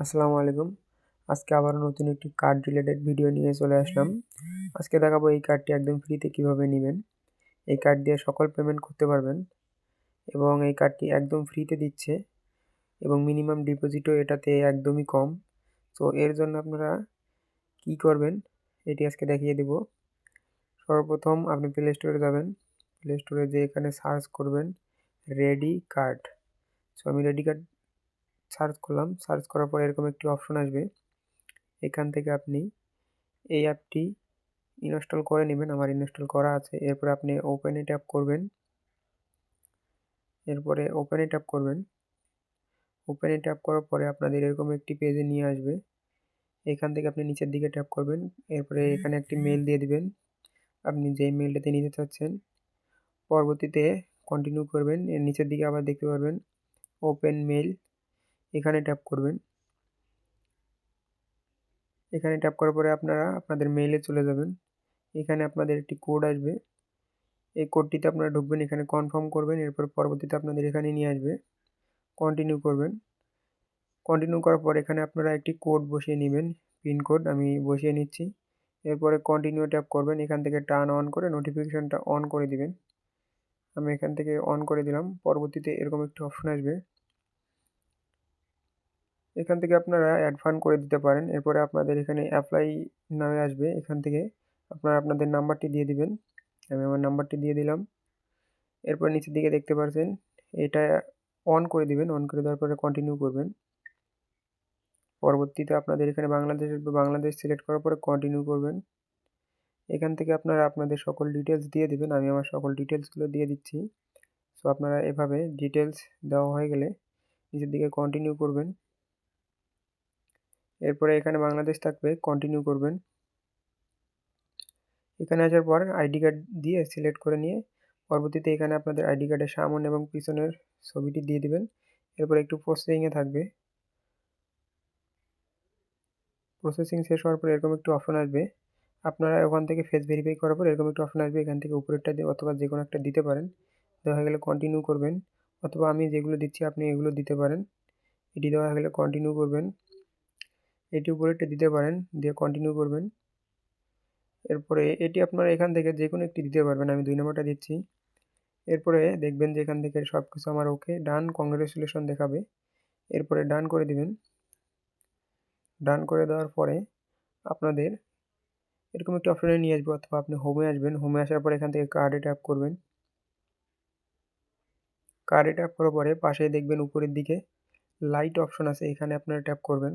আসসালামু আলাইকুম। আজকে আবার নতুন একটি কার্ড রিলেটেড ভিডিও নিয়ে চলে আসলাম। আজকে দেখাবো এই কার্ডটি একদম ফ্রিতে কীভাবে নেবেন। এই কার্ড দিয়ে সকল পেমেন্ট করতে পারবেন এবং এই কার্ডটি একদম ফ্রিতে দিচ্ছে এবং মিনিমাম ডিপোজিটও এটাতে একদমই কম। তো এর জন্য আপনারা কি করবেন, এটি আজকে দেখিয়ে দেব। সর্বপ্রথম আপনি প্লে স্টোরে যাবেন। প্লে স্টোরে যে এখানে সার্চ করবেন রেডি কার্ড সো আমি রেডি কার্ড সার্চ করলাম। সার্চ করার পর এরকম একটি অপশন আসবে। এখান থেকে আপনি এই অ্যাপটি ইনস্টল করে নেবেন। আমার ইনস্টল করা আছে। এরপরে আপনি ওপেনে ট্যাপ করবেন। এরপরে ওপেনে ট্যাপ করবেন। ওপেনে ট্যাপ করার পরে আপনাদের এরকম একটি পেজে নিয়ে আসবে। এখান থেকে আপনি নিচের দিকে ট্যাপ করবেন। এরপরে এখানে একটি মেল দিয়ে দিবেন। আপনি যেই মেলটাতে নিতে চাচ্ছেন, পরবর্তীতে কন্টিনিউ করবেন। এর নিচের দিকে আবার দেখতে পারবেন। ওপেন মেল এখানে ট্যাপ করবেন। এখানে ট্যাপ করার পরে আপনারা আপনাদের মেইলে চলে যাবেন। এখানে আপনাদের একটি কোড আসবে। এই কোডটিতে আপনারা ঢুকবেন, এখানে কনফার্ম করবেন, এরপর পরবর্তীতে আপনাদের এখানে নিয়ে আসবে। কন্টিনিউ করবেন। কন্টিনিউ করার পর এখানে আপনারা একটি কোড বসিয়ে নেবেন পিনকোড আমি বসিয়ে নিচ্ছি। এরপরে কন্টিনিউ ট্যাপ করবেন, এখান থেকে টার্ন অন করে নোটিফিকেশানটা অন করে দিবেন। আমি এখান থেকে অন করে দিলাম। পরবর্তীতে এরকম একটি অপশন আসবে। এখান থেকে আপনারা অ্যাড ফান্ড করে দিতে পারেন। এরপরে আপনাদের এখানে অ্যাপ্লাই নামে আসবে। এখান থেকে আপনারা আপনাদের নাম্বারটি দিয়ে দিবেন। আমি আমার নাম্বারটি দিয়ে দিলাম। এরপর নিচের দিকে দেখতে পাচ্ছেন এটা অন করে দিবেন। অন করে দেওয়ার পরে কন্টিনিউ করবেন। পরবর্তীতে আপনাদের এখানে বাংলাদেশ বাংলাদেশ সিলেক্ট করার পরে কন্টিনিউ করবেন। এখান থেকে আপনারা আপনাদের সকল ডিটেলস দিয়ে দিবেন। আমি আমার সকল ডিটেলসগুলো দিয়ে দিচ্ছি। সো আপনারা এভাবে ডিটেলস দেওয়া হয়ে গেলে নিচের দিকে কন্টিনিউ করবেন। এরপরে এখানে বাংলাদেশ থাকবে কন্টিনিউ করবেন। এখানে আসার পর আইডি কার্ড দিয়ে সিলেক্ট করে নিয়ে পরবর্তীতে এখানে আপনাদের আইডি কার্ডের সামন এবং পিছনের ছবিটি দিয়ে দিবেন। এরপর একটু প্রসেসিংয়ে থাকবে। প্রসেসিং শেষ হওয়ার পর এরকম একটু অপশন আসবে। আপনারা ওখান থেকে ফেস ভেরিফাই করার পর এরকম একটু অপশন আসবে, এখান থেকে উপরেরটা দিয়ে অথবা যে কোনো একটা দিতে পারেন। দেওয়া গেলে কন্টিনিউ করবেন। অথবা আমি যেগুলো দিচ্ছি আপনি এগুলো দিতে পারেন। এটি দেওয়া গেলে কন্টিনিউ করবেন। এটি উপরে উপরেরটা দিতে পারেন, দিয়ে কন্টিনিউ করবেন। এরপরে এটি আপনারা এখান থেকে যে কোনো একটি দিতে পারবেন, আমি দুই নম্বরটা দিচ্ছি। এরপরে দেখবেন যে এখান থেকে সব কিছু আমার ওকে ডান কংগ্রেচুলেশন দেখাবে। এরপরে ডান করে দিবেন। ডান করে দেওয়ার পরে আপনাদের এরকম একটি অপশনে নিয়ে আসবে, অথবা আপনি হোমে আসবেন। হোমে আসার পর এখান থেকে কার্ডে ট্যাপ করবেন। কার্ডে ট্যাপ করার পরে পাশে দেখবেন উপরের দিকে লাইট অপশন আছে, এখানে আপনারা ট্যাপ করবেন।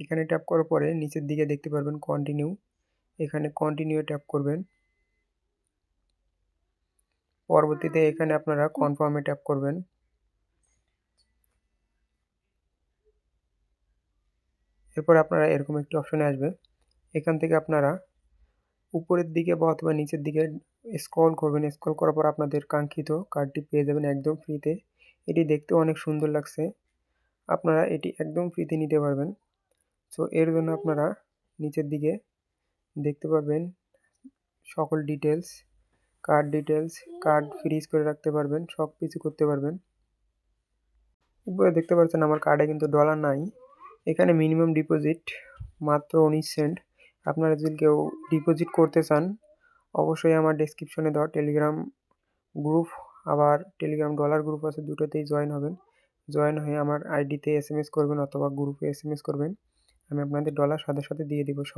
এখানে ট্যাপ করার পরে নিচের দিকে দেখতে পারবেন কন্টিনিউ এখানে কন্টিনিউ ট্যাপ করবেন। পরবর্তীতে এখানে আপনারা কনফার্মে ট্যাপ করবেন। এরপর আপনারা এরকম একটি অপশনে আসবে। এখান থেকে আপনারা উপরের দিকে বা অথবা নিচের দিকে স্ক্রল করবেন। স্ক্রল করার পর আপনাদের কাঙ্ক্ষিত কার্ডটি পেয়ে যাবেন একদম ফ্রিতে এটি দেখতে অনেক সুন্দর লাগছে। আপনারা এটি একদম ফ্রিতে নিতে পারবেন। সো এর জন্য আপনারা নিচের দিকে দেখতে পারবেন সকল details card details card freeze করে রাখতে পারবেন, সব কিছু করতে পারবেন। উপরে দেখতে পাচ্ছেন আমার কার্ডে কিন্তু ডলার নাই। এখানে মিনিমাম ডিপোজিট মাত্র উনিশ সেন্ট আপনারা যদি কেউ ডিপোজিট করতে চান, অবশ্যই আমার ডেসক্রিপশনে দেওয়া টেলিগ্রাম গ্রুপ আবার টেলিগ্রাম ডলার গ্রুপ আছে, দুটোতেই জয়েন হবেন। জয়েন হয়ে আমার আইডিতে এস এম এস করবেন অথবা গ্রুপে এস এম এস করবেন। আমি আপনাদের ডলার সাথে সাথে দিয়ে দিব সমস্যা